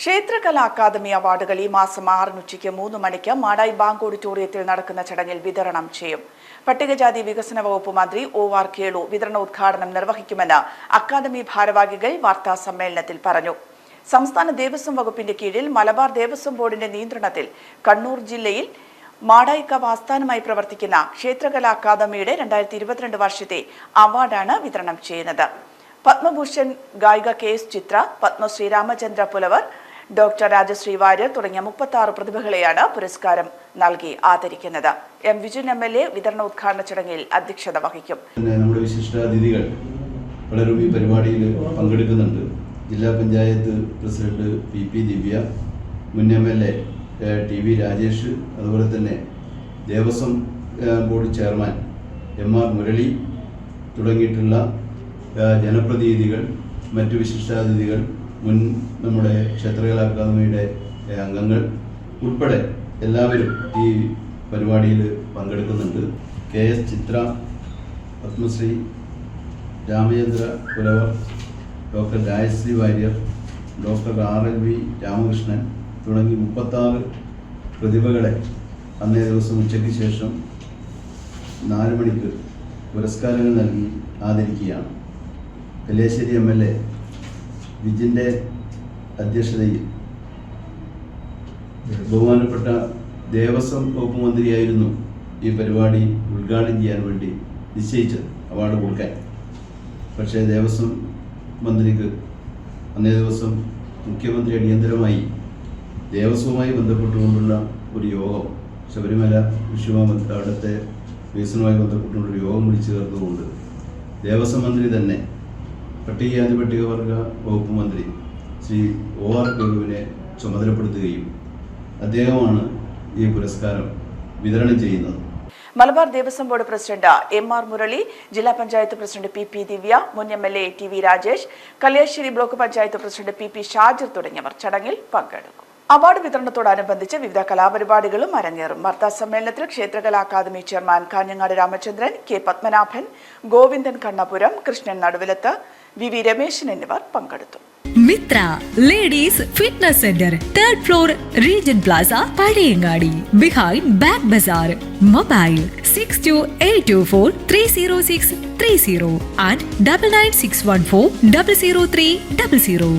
ക്ഷേത്രകലാ academy അവാർഡുകൾ ഈ മാസം ആറിന് ഉച്ചയ്ക്ക് മൂന്ന് മണിക്ക് മാടായി ബാങ്ക് ഓഡിറ്റോറിയത്തിൽ നടക്കുന്ന ചടങ്ങിൽ വിതരണം ചെയ്യും. പട്ടികജാതി വികസന വകുപ്പ് മന്ത്രി ഒ ആർ കേളു വിതരണോദ്ഘാടനം നിർവഹിക്കുമെന്ന് അക്കാദമി ഭാരവാഹികൾ വാർത്താ സമ്മേളനത്തിൽ പറഞ്ഞു. സംസ്ഥാന ദേവസ്വം വകുപ്പിന്റെ കീഴിൽ മലബാർ ദേവസ്വം ബോർഡിന്റെ നിയന്ത്രണത്തിൽ കണ്ണൂർ ജില്ലയിൽ മാടായിക്കാവ് ആസ്ഥാനമായി പ്രവർത്തിക്കുന്ന ക്ഷേത്രകലാ അക്കാദമിയുടെ രണ്ടായിരത്തി ഇരുപത്തിരണ്ട് വർഷത്തെ അവാർഡാണ് വിതരണം ചെയ്യുന്നത്. പത്മഭൂഷൺ ഗായിക K S Chithra Padma Shri Ramachandra Pulavar doctor Rajasree Warrier തുടങ്ങിയ മുപ്പത്തി ആറ് പ്രതിഭകളെയാണ് പുരസ്കാരം നൽകി ആദരിക്കുന്നത്. M Vijayan M L A വിതരണ ഉദ്ഘാടന ചടങ്ങിൽ അധ്യക്ഷത വഹിക്കും. നമ്മുടെ വിശിഷ്ടാതിഥികൾ പലരും ഈ പരിപാടിയിൽ പങ്കെടുക്കുന്നുണ്ട്. ജില്ലാ panchayat president P P Divya മുൻ M L A T V Rajesh അതുപോലെ തന്നെ Devaswom board chairman M R Murali തുടങ്ങിയിട്ടുള്ള ജനപ്രതിനിധികൾ മറ്റു വിശിഷ്ടാതിഥികൾ മുൻ നമ്മുടെ ക്ഷേത്രകലാ അക്കാദമിയുടെ അംഗങ്ങൾ ഉൾപ്പെടെ എല്ലാവരും ഈ പരിപാടിയിൽ പങ്കെടുക്കുന്നുണ്ട്. K S Chithra Padma Shri Ramachandra Pulavar doctor Rajasree Warrier doctor R L V Ramakrishnan തുടങ്ങി മുപ്പത്താറ് പ്രതിഭകളെ അന്നേ ദിവസം ഉച്ചയ്ക്ക് ശേഷം നാല് മണിക്ക് പുരസ്കാരങ്ങൾ നൽകി ആദരിക്കുകയാണ്. കല്യാശ്ശേരി എം എൽ എ വിജിന്റെ അധ്യക്ഷതയിൽ ബഹുമാനപ്പെട്ട ദേവസ്വം വകുപ്പ് മന്ത്രിയായിരുന്നു ഈ പരിപാടി ഉദ്ഘാടനം ചെയ്യാൻ വേണ്ടി നിശ്ചയിച്ചത് അവാർഡ് കൊടുക്കാൻ. പക്ഷേ ദേവസ്വം മന്ത്രിക്ക് അന്നേ ദിവസം മുഖ്യമന്ത്രി അടിയന്തരമായി ദേവസ്വവുമായി ബന്ധപ്പെട്ടുകൊണ്ടുള്ള ഒരു യോഗം ശബരിമല വിഷുവുമായി അവിടുത്തെ വികസനവുമായി ബന്ധപ്പെട്ടുകൊണ്ടൊരു യോഗം വിളിച്ചു ചേർത്തുകൊണ്ട് ദേവസ്വം മന്ത്രി തന്നെ പട്ടികജാതി പട്ടികവർഗ വകുപ്പ് മന്ത്രി ശ്രീ ഒ ആർ കേളുവിനെ ചുമതലപ്പെടുത്തുകയും അദ്ദേഹമാണ് ഈ പുരസ്കാരം വിതരണം ചെയ്യുന്നത്. Malabar Devaswom board president M R Murali ജില്ലാ panchayat president P P Divya മുൻ M L A T V Rajesh Kalliasseri block panchayat president P P Shajir തുടങ്ങിയവർ ചടങ്ങിൽ പങ്കെടുക്കും. അവാർഡ് വിതരണത്തോടനുബന്ധിച്ച് വിവിധ കലാപരിപാടികളും അരങ്ങേറും. വാർത്താ സമ്മേളനത്തിൽ ക്ഷേത്രകലാ academy chairman Kanhangad Ramachandran K Padmanabhan Govindan Kannapuram Krishnan Naduvilath V V Rameshan എന്നിവർ പങ്കെടുത്തു. Mithra ladies fitness centre third floor regen plaza Pazhayangadi behind bag bazaar mobile six two eight two four three zero six three zero and double nine six one four double zero three double zero